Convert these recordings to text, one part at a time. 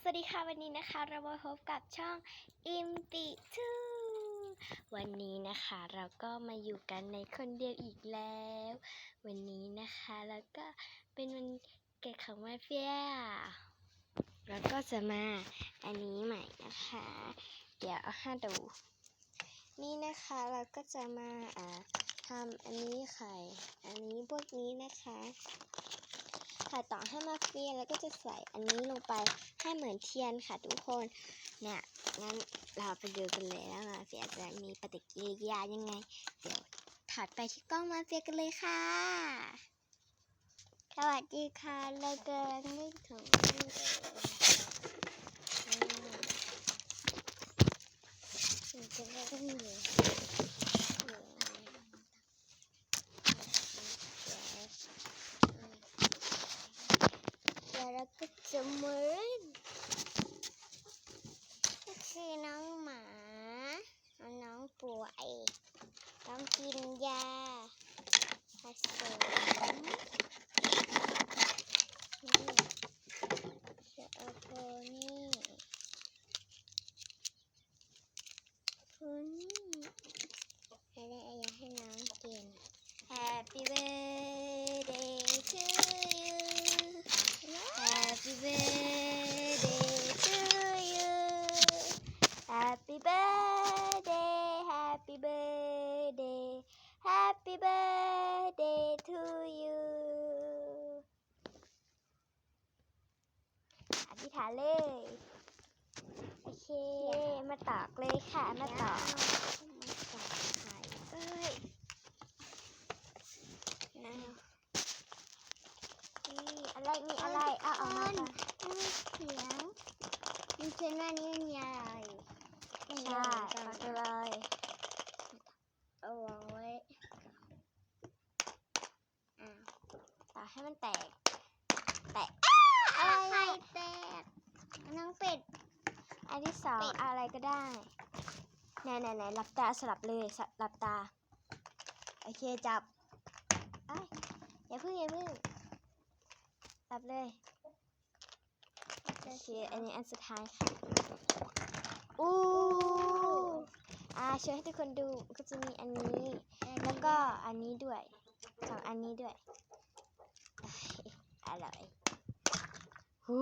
สวัสดีค่ะวันนี้นะคะ เรามาพบกับช่องอิมติทูวันนี้นะคะเราก็มาอยู่กันในคนเดียวอีกแล้ว วันนี้นะคะแล้วก็เป็นวันเกิดของแมาเฟียเราก็จะมาอันนี้ใหม่นะคะ เดี๋ยวเอาให้ดู นี่นะคะเราก็จะมาอ่าทำอันนี้ไข่ อันนี้พวกนี้นะคะ ค่ะ ต่อให้มาเฟียแล้วก็จะใส่อันนี้ลงไปให้เหมือนเทียนค่ะทุกคนเนี่ยงั้นเราไปดูกันเลยว่ามาเฟียจะมีปฏิกิริยายังไง เดี๋ยวถัดไปที่กล้องมาเฟียกันเลยค่ะ สวัสดีค่ะเรากำลังเล่นของเล่นอืมมันจะเล่นอยู่เดี๋ยวเราก็จะเหมือนก็คือน้องหมาน้องป่วยต้องกินยาผสมนี่จะเอาโพนี่โพนี่อะไรอยากให้น้องกิน Happy birthday to you Happy birthday to you Happy birthday Happy birthday Happy birthday to you อธิษ ฐานเลย โอเค มาตอกเลยค่ะ มาตอกมาตอกไข่เอ้ยนะนี่อะไรนี่อะไรเอาออกมาก่อนมันมีเสียงมันเขียนว่านี่มีอะไรใช่ปักเลยเอาวางไว้อ่าต่อให้มันแตก แตก อะไรแตกน้องเป็ด อันที่สองปิดอะไรก็ได้ไหนไหนไหนหลับตาสลับเลยสหลับตา โอเคจับเอ้ยอย่าเพึ่งอย่าเพึ่งหลับเลยโอเคอันนี้อันสุดท้ายค่ะอู้อ่าโชว์ให้ทุกคนดูก็จะมีอันนี้ แล้วก็อันนี้ด้วยสองอันนี้ด้วยอร่อยหู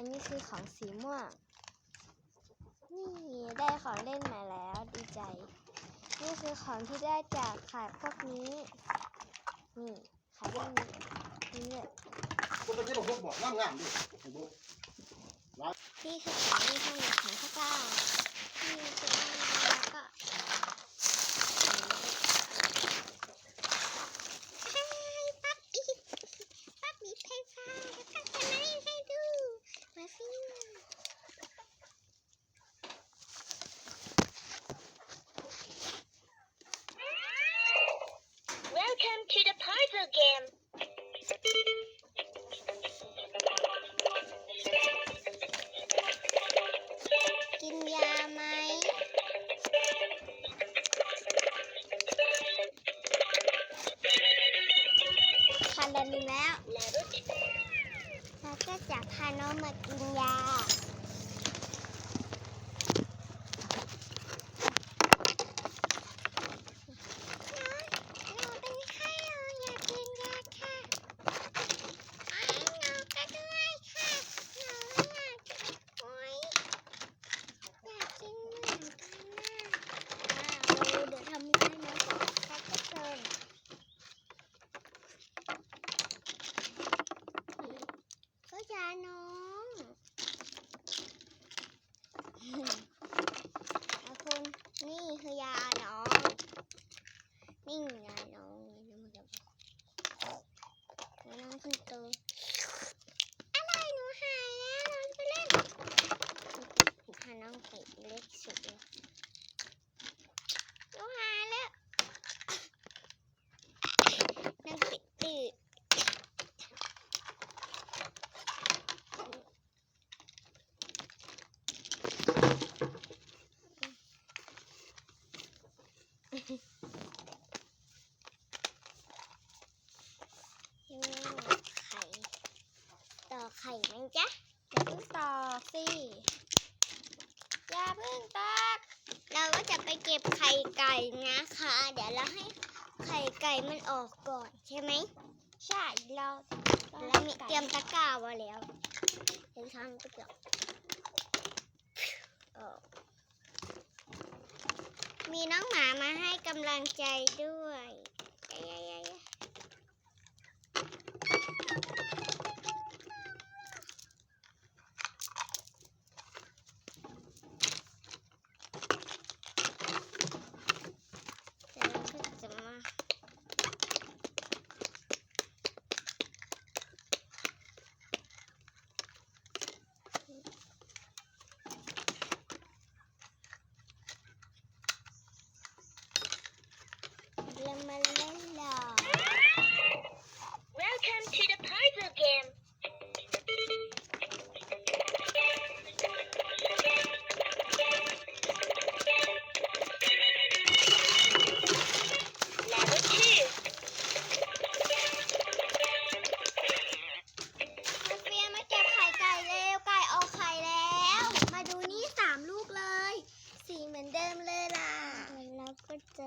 อันนี้คือของสีม่วง นี่ได้ของเล่นมาแล้วดีใจ นี่คือของที่ได้จากขายพวกนี้ นี่ขายเล่นนี้เลยคนตะกี้บอกบอกงามงามดินี่คือของที่ห้ของข้าวเจ้านี่คือแล้วก็ปั๊บอีปั๊บมีไฟฟ้าแล้วก็จะมาเล่นให้ดู มาฟิว Welcome to the puzzle game. กินยาไหมคันเดินหนึ่งแล้ว Level แล้วก็จะพาน้องมากินยา หนูเป็นไข้หนูอยากกินยาค่ะไอ้หนูก็ด้วยค่ะ หนูอยากโอ๊ยอยากกินเหมือนกันน่ะ อ้าวเดี๋ยวทำให้น้องก่อนแค่ก็เชิญก็ยา น้องเอาคุณนี่คือยาน้อง นี่ยาน้องนี่มันจะน้องคุณโตอะไรหนูหายแล้วน้องไปเล่นหาน้องไปเล็กสุดเลยหนูหายแล้วน้องปิดตื่น นี่ไข่ ต่อไข่ไหมจ๊ะเดี๋ยวดู เพิ่งตัก เก็จะไปเก็บไข่ไก่นะคะ เดี๋ยวเราให้ไข่ไก่มันออกก่อนใช่ไหมใช่เราเรามีเตรียมตะกร้าไว้แล้วเห็นทำตะกร้าเออมีน้องหมามาให้กำลังใจด้วย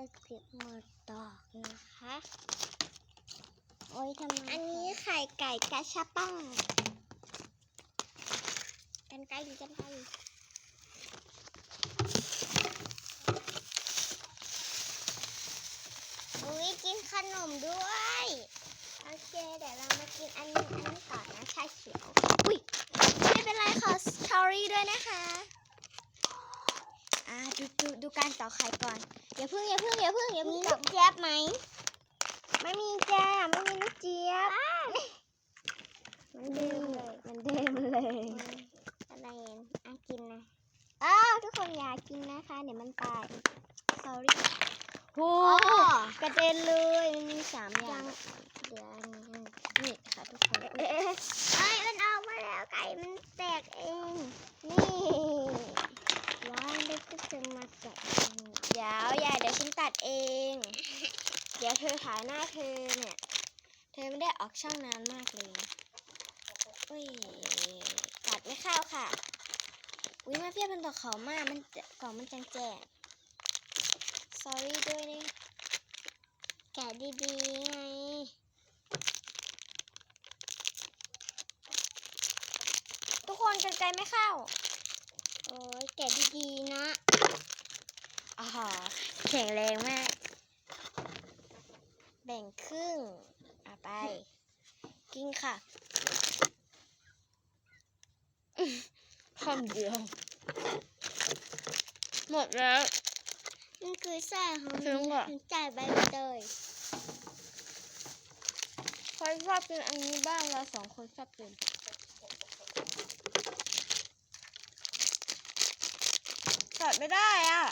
ก็จะเก็บหมดดอกนะคะ โอ้ยทำไม อันนี้ไข่ไก่กระชับป้ากันไก่ดีกันไก่อุ้ยกินขนมด้วย โอเคเดี๋ยวเรามากินอันนี้อันนี้ก่อนนะชาเขียว อุ้ยไม่เป็นไรขอสตอรี่ด้วยนะคะ อ่าดูดูดูการต่อไข่ก่อน อย่าเพิ่งอย่าเพิ่งอย่าเพิ่งอย่ามีลูกเจี๊ยบไหม ไม่มีจ้าไม่มีลูกเจี๊ยบ มันเดิมเลยมันเดิมเลยอะไรเองอะกินนะอ้าวทุกคนอย่ากินนะคะ เดี๋ยวมันตาย sorry โอ้อ๋อกระเด็นเลยมันมีสามอยัย่างงเดี๋ยวอันนี้นี่ค่ะทุกคนเอ้ยเอ้ยมันออกมาแล้วไก่มันแตกเอง นี่ว้าวเด็ ก็จะมาแกะเดี๋ยวย่าเดี๋ยวฉันตัดเอง เดี๋ยวเธอถ่ายหน้าเธอเนี่ย เธอไม่ได้ออกช่องนานมากเลยอุ้ยตัดไม่เข้าค่ะอุ้ยมาเพียบเป็นต่อเขามากมันกล่องมันแจงแจง sorry ด้วยนี่แกะดีๆไงทุกคนกันไกลไม่เข้า อ้ยแกะดีๆนะอ๋อแข็งแรงมาก แบ่งครึ่งเอาไป กินค่ะคำเดียว หมดแล้ว นี่คือไส้ของถึงเหรอถึงใจใบเตยใครชอบกินอันนี้บ้างเราสองคนชอบกิน ตัดไม่ได้อะ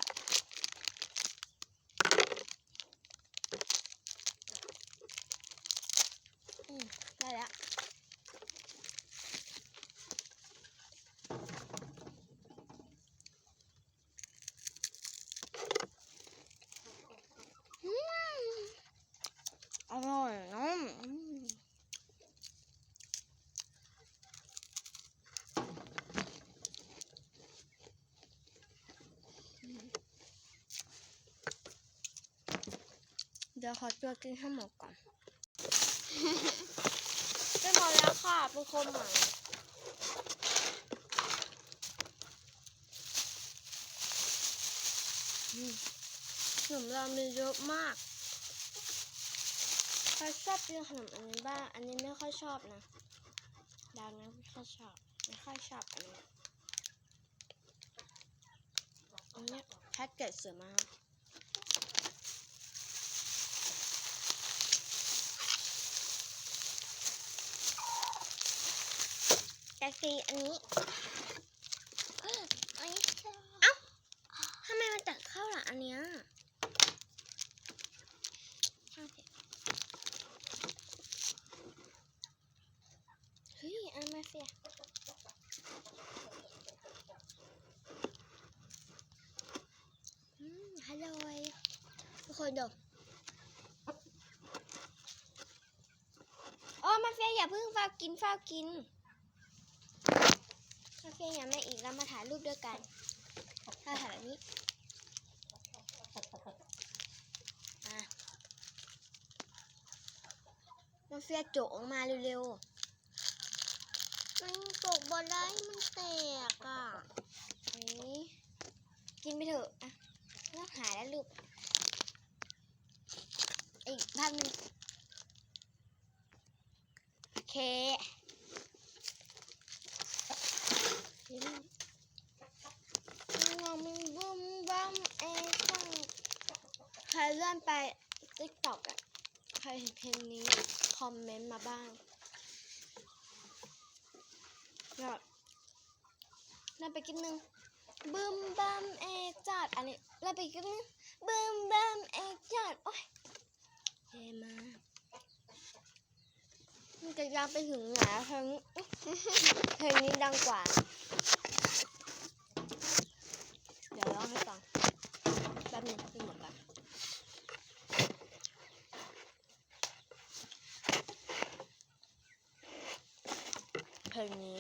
อืม ได้แล้ว อืม อร่อยเน้อง เดี๋ยวขอตัวกินให้หมดก่อนไม่หมดแล้วค่ะเป็นคนใหม่อืมขนมเรามีเยอะมากใครชอบกินขนมอันนี้บ้าง อันนี้ไม่ค่อยชอบนะดาวนะไม่ค่อยชอบ ไม่ค่อยชอบอันนี้อันนี้แพ็กเกจสวยมา จะกินอันนี้เอ้ยอันนี้ชอบทำไมมันตัดเข้าหลังอันเนี้ยช่างเถอะเฮ้ยอันมาเฟียอืมอร่อยทุกคนดูอ๋อมาเฟียอย่าเพิ่งเฝ้ากินเฝ้ากิน มาเฟียอย่ามาอีกเรามาถ่ายรูปด้วยกัน ถ้าถ่ายแบบนี้อะมาเฟียโจกออกมาเร็วๆ มันตกบนได้มันแตกอะนี่กินไปเถอะอะเริ่มหายแล้วลูก อีกภาพหนึ่งโอเค ยิ้มงอมันบุ้มบัมเอ้จังใครเลื่อนไปติ๊กต็อกอะใครเห็นเพลงนี้ คอมเมนต์มาบ้างแบบนั่นไปกินหนึ่งบึมบัมเอกจัดอันนี้แล้วไปกินหนึ่งบึมบัมเอกจัดโอ้ยเท่มามันจะยาวไปถึงไหนเพลงเพลงนี้ดังกว่า เดี๋ยวร้องให้ฟังแป๊บหนึงกินหมดก่อน เพลงนี้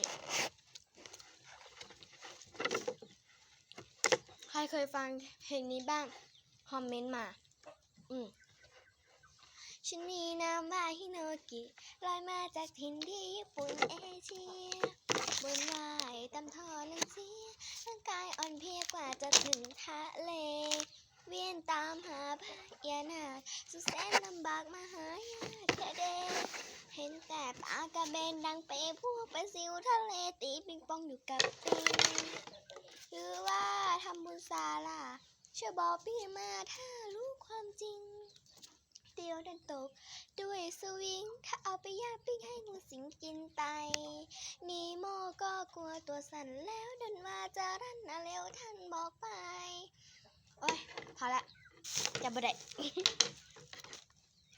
ใคร เคยฟังเพลงนี้บ้าง คอมเมนต์มา อืมฉันมีนามว่าฮิโนกิลอยมาจากถิ่นที่ญี่ปุ่นเอเชียบนว่ายตามท่อน้ำเสียร่างกายอ่อนเพลียกว่าจะถึงทะเล เวียนตามหาพญานาคสุดแสนลำบากมาหายาแค่เดเห็นแต่ปลากระเบนดังเปพวกไปซิวทะเลตีปิงปองอยู่กับตี หรือว่าทำบุญศาล่าช่วยบอกพี่มาถ้ารู้ความจริง เตียวดันตก ด้วยสวิง ถ้าเอาไปย่างปิ้งให้งูสิงกินไตนีโมก็กลัวตัวสั่นแล้วดันว่าจะรันนะเร็วท่านบอกไป โอ้ย พอละจะบ่ได้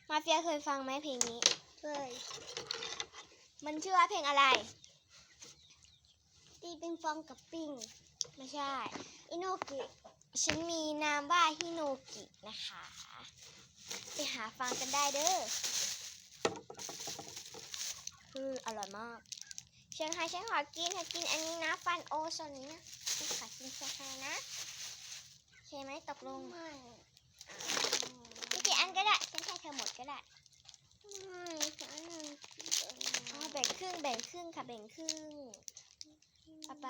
มาเฟียเคยฟังไหมเพลงนี้ เคย มันชื่อว่าเพลงอะไร ตีปิงปองกับปิ้ง ไม่ใช่ อิโนกิ ฉันมีนามว่าฮิโนกินะคะ ไปหาฟังกันได้เด้ออืมอร่อยมากเชียงไฮ้ฉันขอกินเธอกินอันนี้นะ ฟันโอโซนนี้นะฉันขอกินเชียงไฮ้นะโอเคไหมตกลงไม่ไม่กี่อันก็ได้ฉันให้เธอหมดก็ได้ไม่ฉันอ๋อแบ่งครึ่งแบ่งครึ่งค่ะแบ่งครึ่ง ต่อไป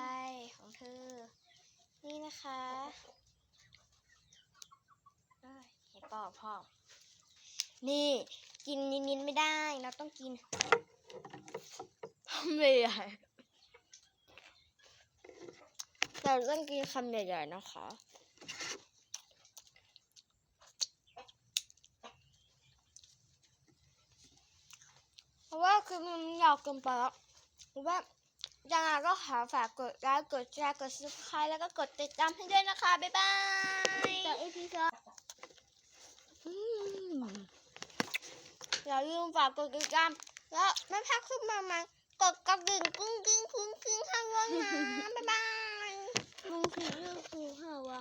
ของเธอ นี่นะคะเอ้ยเห็ดปอกพ่อนี่กินนิดๆไม่ได้ เราต้องกินคำใหญ่ๆเราต้องกินคำใหญ่ๆนะคะ เพราะว่าคือมันยาวเกินไปแล้วหรือว่า ยังไงก็ขอฝากกดไลค์กดแชร์กด subscribe แล้วก็กดติดตามให้ด้วยนะคะ บ๊ายบายแต่อีพีสองอืมอย่าลืมฝากกดติดตามแล้วไม่พักขึ้นมามากดกระดิ่งกุ้งกิ้งกุ้งกิ้งให้ด้วยนะบ๊ายบายมึงคือเรื่องคือห้าวะ